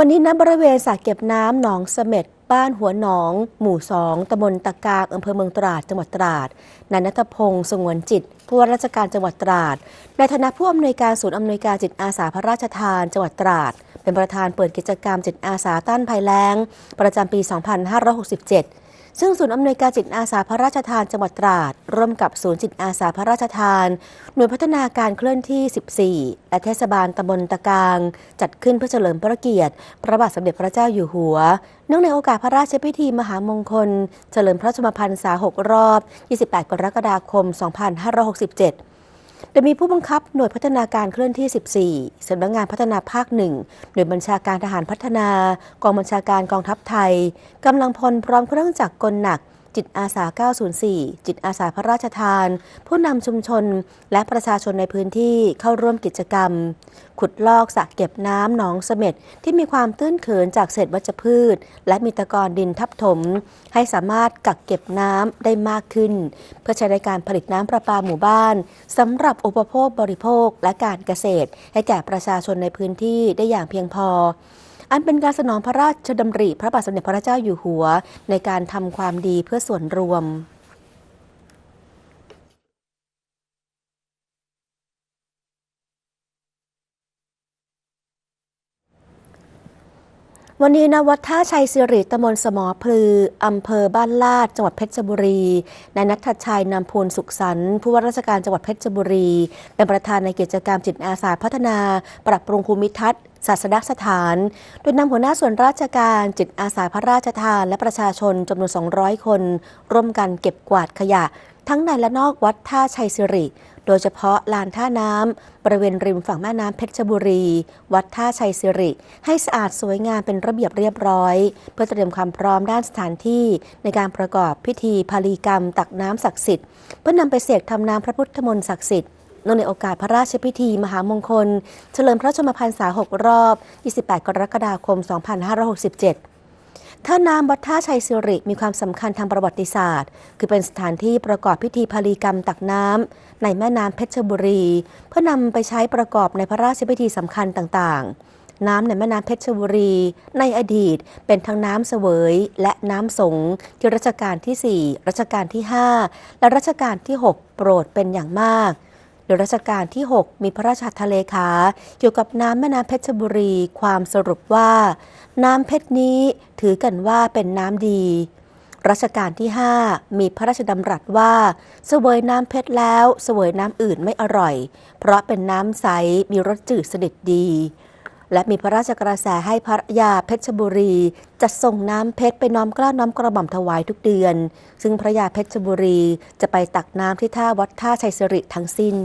วันนี้ณบริเวณสระเก็บน้ำหนองเสม็ดบ้านหัวหนอง หมู่สองตำบลตะกางอำเภอเมืองตราด จังหวัดตราด นายนัทพงศ์สงวนจิต ผู้ว่าราชการจังหวัดตราด ในฐานะผู้อำนวยการศูนย์อำนวยการจิตอาสาพระราชทาน จังหวัดตราด เป็นประธานเปิดกิจกรรมจิตอาสาต้านภัยแล้ง ประจำปี 2567 ซึ่งศูนย์อำนวยการจิตอาสาพระราชทานจังหวัดตราด ร่วมกับศูนย์จิตอาสาพระราชทาน หน่วยพัฒนาการเคลื่อนที่ 14 และเทศบาลตำบลตะกาง จัดขึ้นเพื่อเฉลิมพระเกียรติ พระบาทสมเด็จพระเจ้าอยู่หัว เนื่องในโอกาสพระราชพิธีมหามงคล เฉลิมพระชนมพรรษา 6 รอบ 28 กรกฎาคม 2567 โดยมีผู้บังคับหน่วยพัฒนาการเคลื่อนที่ 14สำนักงานพัฒนาภาคหนึ่งหน่วยบัญชาการทหารพัฒนา กองบัญชาการกองทัพไทยกำลังพลพร้อมเครื่องจักรกลหนัก จิตอาสา 904 จิตอาสาพระราชทาน ผู้นำชุมชนและประชาชนในพื้นที่เข้าร่วมกิจกรรม ขุดลอกสระเก็บน้ำหนองเสม็ดที่มีความตื้นเขินจากเศษวัชพืช และมีตะกอนดินทับถม ให้สามารถกักเก็บน้ำได้มากขึ้น เพื่อใช้ในการผลิตน้ำประปาหมู่บ้านสำหรับอุปโภคบริโภคและการเกษตร ให้แก่ประชาชนในพื้นที่ได้อย่างเพียงพอ อันเป็นการสนองพระราชดำริพระบาทสมเด็จพระเจ้าอยู่หัว ในการทำความดีเพื่อส่วนรวม วันนี้นวัดท่าชัยสิริตำบลสมอพลืออำเภอบ้านลาด จังหวัดเพชรบุรีนายนัทชัยนำพูลสุขสันต์ผู้ว่าราชการจังหวัดเพชรบุรี เป็นประธานในกิจกรรมจิตอาสาพัฒนา ปรับปรุงภูมิทัศน์ศาสนสถาน โดยนำหัวหน้าส่วนราชการจิตอาสาพระราชทาน และประชาชนจำนวน 200 คน ร่วมกันเก็บกวาดขยะ ทั้งในและนอกวัดท่าชัยสิริ โดยเฉพาะลานท่าน้ำบริเวณริมฝั่งแม่น้ำเพชรบุรี วัดท่าชัยสิริ ให้สะอาดสวยงามเป็นระเบียบเรียบร้อย เพื่อเตรียมความพร้อมด้านสถานที่ ในการประกอบพิธีพาลีกรรม ตักน้ำศักดิ์สิทธิ์เพื่อนำไปเสกทำน้ำพระพุทธมนต์ศักดิ์สิทธิ์นในโอกาสพระราชพิธีมหามงคล เฉลิมพระชนมพรรษา 6 รอบ 28 กรกฎาคม 2567 ท่าน้ำวัดท่าชัยสิริมีความสำคัญทางประวัติศาสตร์ คือเป็นสถานที่ประกอบพิธีพาลีกรรมตักน้ำในแม่น้ำเพชรบุรี เพื่อนำไปใช้ประกอบในพระราชพิธีสำคัญต่างๆ น้ำในแม่น้ำเพชรบุรี ในอดีตเป็นทั้งน้ำเสวยและน้ำสงที่รัชกาลที่ 4 รัชกาลที่ 5 และรัชกาลที่ 6 โปรดเป็นอย่างมาก ดยรัชกาลที่ 6 มีพระราชทะเลขาเกี่ยวกับน้ำแม่น้ำเพชรบุรี ความสรุปว่า น้ำเพชรนี้ถือกันว่าเป็นน้ำดีรัชกาลที่ 5 มีพระราชดำรัสว่าเสวยน้ำเพชรแล้วเสวยน้ำอื่นไม่อร่อย เพราะเป็นน้ำใสมีรสจืดสนิทดี และมีพระราชกระแสให้พระยาเพชรบุรี จัดส่งน้ำเพชรไปน้อมกล้าน้อมกระหม่อมถวายทุกเดือน ซึ่งพระยาเพชรบุรีจะไปตักน้ำที่ท่าวัดท่าชัยสิริทั้งสิ้น